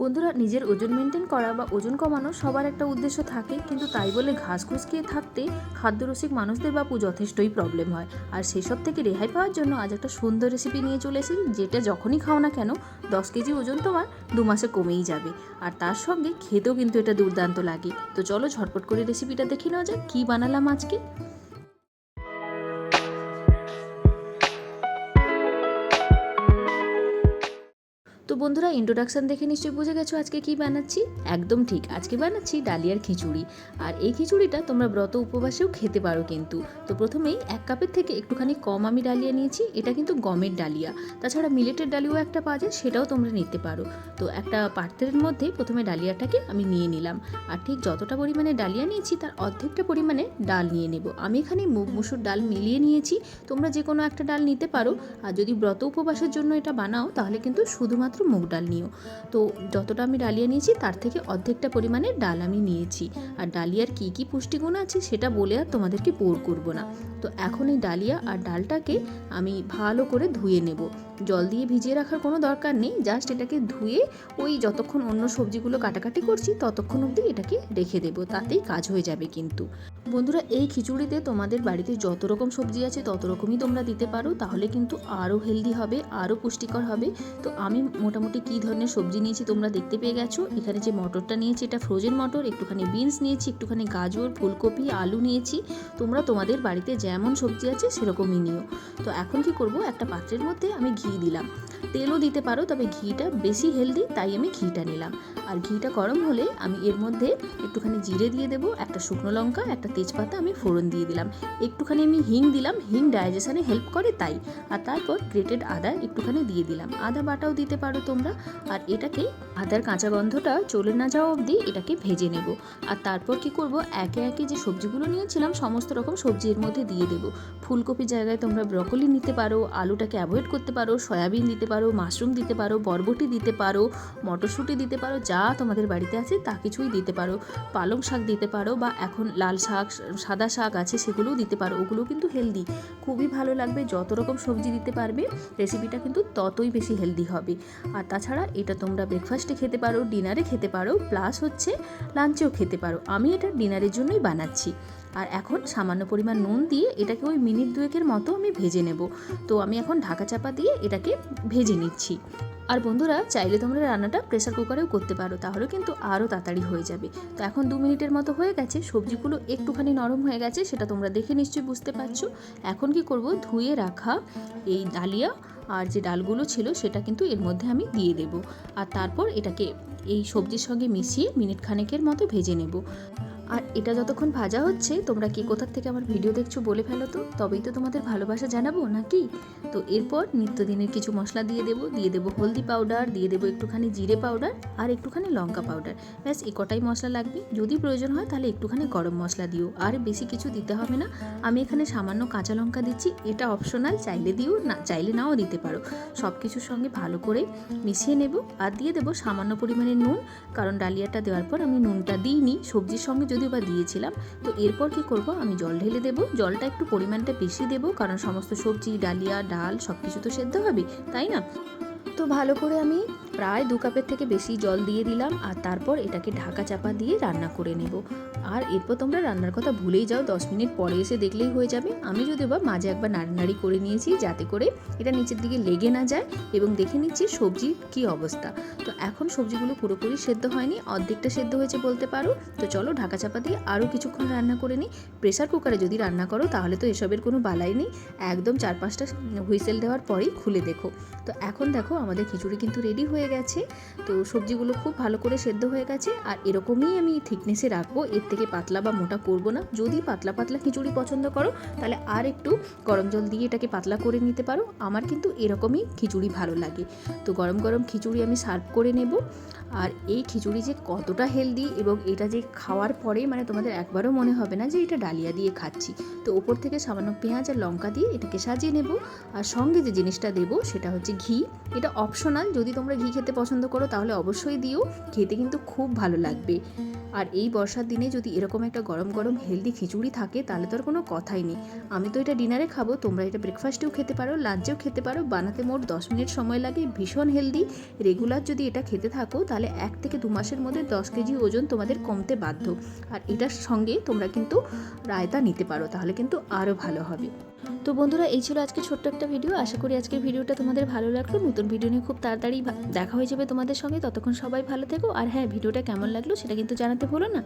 বন্ধুরা, নিজের ওজন মেনটেন করা বা ওজন কমানো সবার একটা উদ্দেশ্য থাকে, কিন্তু তাই বলে ঘাস ঘুষ খেয়ে থাকতে খাদ্যরসিক মানুষদের বাপু যথেষ্টই প্রবলেম হয়। আর সেসব থেকে রেহাই পাওয়ার জন্য আজ একটা সুন্দর রেসিপি নিয়ে চলে যেটা যখনই খাও না কেন, দশ কেজি ওজন তোমার দু মাসে কমেই যাবে। আর তার সঙ্গে খেতেও কিন্তু এটা দুর্দান্ত লাগে। তো চলো ঝটপট করে রেসিপিটা দেখে নেওয়া যাক, কী বানালাম আজকে? বন্ধুরা ইন্ট্রোডাকশন দেখে নিশ্চয়ই বুঝে গেছো আজকে কি বানাচ্ছি? একদম ঠিক, আজকে বানাচ্ছি ডালিয়ার খিচুড়ি। আর এই খিচুড়িটা তোমরা ব্রত উপবাসেও খেতে পারো কিন্তু। তো প্রথমেই এক কাপের থেকে একটুখানি কম আমি ডালিয়া নিয়েছি, এটা কিন্তু গমের ডালিয়া। তাছাড়া মিলেটের ডালিয়াও একটা পাওয়া যায়, সেটাও তোমরা নিতে পারো। তো একটা পাত্রের মধ্যে প্রথমে ডালিয়াটাকে আমি নিয়ে নিলাম। আর ঠিক যতটা পরিমাণে ডালিয়া নিয়েছি, তার অর্ধেকটা পরিমাণে ডাল নিয়ে নেব। আমি এখানে মুগ, মুসুর ডাল মিলিয়ে নিয়েছি। তোমরা যে কোনো একটা ডাল নিতে পারো। আর যদি ব্রত উপবাসের জন্য এটা বানাও, তাহলে কিন্তু শুধুমাত্র মুগ ডাল নিও। তো যতটা আমি ডালিয়া নিয়েছি, তার থেকে অর্ধেকটা পরিমাণে ডাল আমি নিয়েছি। আর ডালিয়ার কী কী পুষ্টিগুণ আছে, সেটা বলে আর তোমাদেরকে বোর করব না। তো এখন এই ডালিয়া আর ডালটাকে আমি ভালো করে ধুয়ে নেব। জল দিয়ে ভিজিয়ে রাখার কোনো দরকার নেই, জাস্ট এটাকে ধুয়ে ওই যতক্ষণ অন্য সবজিগুলো কাটাকাটি করছি, ততক্ষণ অবধি এটাকে রেখে দেবো। তাতেই কাজ হয়ে যাবে কিন্তু। বন্ধুরা, এই খিচুড়িতে তোমাদের বাড়িতে যত রকম সবজি আছে, তত রকমই তোমরা দিতে পারো। তাহলে কিন্তু আরও হেলদি হবে, আরও পুষ্টিকর হবে। তো আমি মোটামুটি কী ধরনের সবজি নিয়েছি তোমরা দেখতে পেয়ে গেছো। এখানে যে মটরটা নিয়েছি, এটা ফ্রোজেন মটর, একটুখানি বিনস নিয়েছি, একটুখানি গাজর, ফুলকপি, আলু নিয়েছি। তোমরা তোমাদের বাড়িতে যেমন সবজি আছে, সেরকমই নিও। তো এখন কি করব, একটা পাত্রের মধ্যে আমি ঘি দিলাম। তেলও দিতে পারো, তবে ঘিটা বেশি হেলদি, তাই আমি ঘিটা নিলাম। আর ঘিটা গরম হলে আমি এর মধ্যে একটুখানি জিরে দিয়ে দেবো, একটা শুকনো লঙ্কা, একটা তেজপাতা আমি ফোড়ন দিয়ে দিলাম। একটুখানি আমি হিং দিলাম, হিং ডাইজেশনে হেল্প করে তাই। আর তারপর গ্রেটেড আদা একটুখানি দিয়ে দিলাম। আদা বাটাও দিতে পারো তোমরা। আর এটাকে আদার কাঁচা গন্ধটা চলে না যাওয়া অবধি এটাকে ভেজে নেব। আর তারপর কি করব? একে একে যে সবজিগুলো নিয়েছিলাম, সমস্ত রকম সবজি এর মধ্যে দিয়ে দেবো। ফুলকপির জায়গায় তোমরা ব্রকলি নিতে পারো, আলুটাকে অ্যাভয়েড করতে পারো, সয়াবিন দিতে পারো, মাশরুম দিতে পারো, বরবটি দিতে পারো, মটরশুঁটি দিতে পারো, যা তোমাদের বাড়িতে আছে তা কিছুই দিতে পারো, পালং শাক দিতে পারো বা এখন লাল শাক, সাদা শাক আছে সেগুলোও দিতে পারো, ওগুলোও কিন্তু হেলদি খুবই ভালো লাগবে, যত রকম সবজি দিতে পারবে রেসিপিটা কিন্তু ততই বেশি হেলদি হবে। আর তাছাড়া এটা তোমরা ব্রেকফাস্টে খেতে পারো ডিনারে খেতে পারো প্লাস হচ্ছে লাঞ্চেও খেতে পারো। আমি এটা ডিনারের জন্যই বানাচ্ছি। আর এখন সামান্য পরিমাণ নুন দিয়ে এটাকে ওই মিনিট দুয়েকের মতো আমি ভেজে নেব। তো আমি এখন ঢাকা চাপা দিয়ে এটাকে ভেজে নিচ্ছি। আর বন্ধুরা, চাইলে তোমরা রান্নাটা প্রেসার কুকারেও করতে পারো, তাহলে কিন্তু আরও তাড়াতাড়ি হয়ে যাবে। তো এখন দু মিনিটের মতো হয়ে গেছে, সবজিগুলো একটুখানি নরম হয়ে গেছে, সেটা তোমরা দেখে নিশ্চয়ই বুঝতে পারছ। এখন কি করব? ধুয়ে রাখা এই ডালিয়া আর যে ডালগুলো ছিল সেটা কিন্তু এর মধ্যে আমি দিয়ে দেব। আর তারপর এটাকে এই সবজির সঙ্গে মিশিয়ে মিনিট খানেকের মতো ভেজে নেব। আর এটা যতক্ষণ ভাজা হচ্ছে, তোমরা কি কোথার থেকে আমার ভিডিও দেখছ বলে ফেলো তো? তবেই তো তোমাদের ভালোবাসা জানাব, নাকি? তো এরপর নিত্যদিনের কিছু মশলা দিয়ে দেবো দিয়ে দেবো হলদি পাউডার দিয়ে দেবো একটুখানি জিরে পাউডার আর একটুখানি লঙ্কা পাউডার ব্যাস এ কটাই মশলা লাগবে। যদি প্রয়োজন হয় তাহলে একটুখানি গরম মশলা দিও। আর বেশি কিছু দিতে হবে না। আমি এখানে সামান্য কাঁচা লঙ্কা দিচ্ছি। এটা অপশনাল চাইলে দিও না, চাইলে নাও দিতে পারো। সব কিছুর সঙ্গে ভালো করে মিশিয়ে নেব। আর দিয়ে দেবো সামান্য পরিমাণে নুন। কারণ ডালিয়াটা দেওয়ার পর আমি নুনটা দিইনি। সবজির সঙ্গে বা দিয়েছিলাম, তো এরপর কি করব? আমি জল ঢেলে দেবো। জলটা একটু পরিমাণটা বেশি দেবো, কারণ সমস্ত সবজি, ডালিয়া, ডাল সব কিছু তো সেদ্ধ হবে তাই না? তো ভালো করে আমি প্রায় দু কাপের থেকে বেশি জল দিয়ে দিলাম আর তারপর এটাকে ঢাকা চাপা দিয়ে রান্না করে নেব। আর এরপর তোমরা রান্নার কথা ভুলেই যাও, দশ মিনিট পরে এসে দেখলেই হয়ে যাবে। আমি যদিও বা মাঝে একবার নাড়ি করে নিয়েছি যাতে করে এটা নিচের দিকে লেগে না যায় এবং দেখে নিচ্ছি সবজির কি অবস্থা। তো এখন সবজিগুলো পুরোপুরি সেদ্ধ হয়নি, অর্ধেকটা সেদ্ধ হয়েছে বলতে পারো। তো চলো ঢাকা চাপা দিয়ে আরও কিছুক্ষণ রান্না করে নিই। প্রেশার কুকারে যদি রান্না করো তাহলে তো এসবের কোনো বালাই নেই। একদম চার পাঁচটা হুইসেল দেওয়ার পরেই খুলে দেখো। তো এখন দেখো আমাদের খিচুড়ি কিন্তু রেডি হয়ে গেছে। তো সবজিগুলো খুব ভালো করে সেদ্ধ হয়ে গেছে। আর এরকমই আমি থিকনেসে রাখব। এর থেকে পাতলা বা মোটা করব না। যদি পাতলা পাতলা খিচুড়ি পছন্দ করো, তাহলে আর একটু গরম জল দিয়ে এটাকে পাতলা করে নিতে পারো। আমার কিন্তু এরকমই খিচুড়ি ভালো লাগে। তো গরম গরম খিচুড়ি আমি সার্ভ করে নেব। আর এই খিচুড়ি যে কতটা হেলদি এবং এটা যে খাওয়ার পরে মানে তোমাদের একবারও মনে হবে না যে এটা ডালিয়া দিয়ে খাচ্ছি। তো ওপর থেকে সামান্য পেঁয়াজ আর লঙ্কা দিয়ে এটাকে সাজিয়ে নেব। আর সঙ্গে যে জিনিসটা দেবো সেটা হচ্ছে ঘি। এটা অপশনাল যদি তোমরা ঘি খিচুড়ি খেতে পছন্দ করো, তাহলে অবশ্যই দিও। খেতে কিন্তু খুব ভালো লাগবে। আর এই বর্ষার দিনে যদি এরকম একটা গরম গরম হেলদি খিচুড়ি থাকে, তাহলে তো আর কোনো কথাই নেই। আমি তো এটা ডিনারে খাব, তোমরা এটা ব্রেকফাস্টেও খেতে পারো লাঞ্চেও খেতে পারো, বানাতে মোট দশ মিনিট সময় লাগে, ভীষণ হেলদি রেগুলার যদি এটা খেতে থাকো, তাহলে এক থেকে দু মাসের মধ্যে দশ কেজি ওজন তোমাদের কমতে বাধ্য। আর এটার সঙ্গে তোমরা কিন্তু রায়তা নিতে পারো, তাহলে কিন্তু আরও ভালো হবে। তো বন্ধুরা, এই ছিল আজকে ছোট্ট একটা ভিডিও আশা করি আজকের ভিডিওটা তোমাদের ভালো লাগল। নতুন ভিডিও নিয়ে খুব তাড়াতাড়ি দেখা হয়ে যাবে তোমাদের সঙ্গে। ততক্ষণ সবাই ভালো থেকো। আর হ্যাঁ ভিডিওটা কেমন লাগল সেটা কিন্তু জানাতে ভুলো না।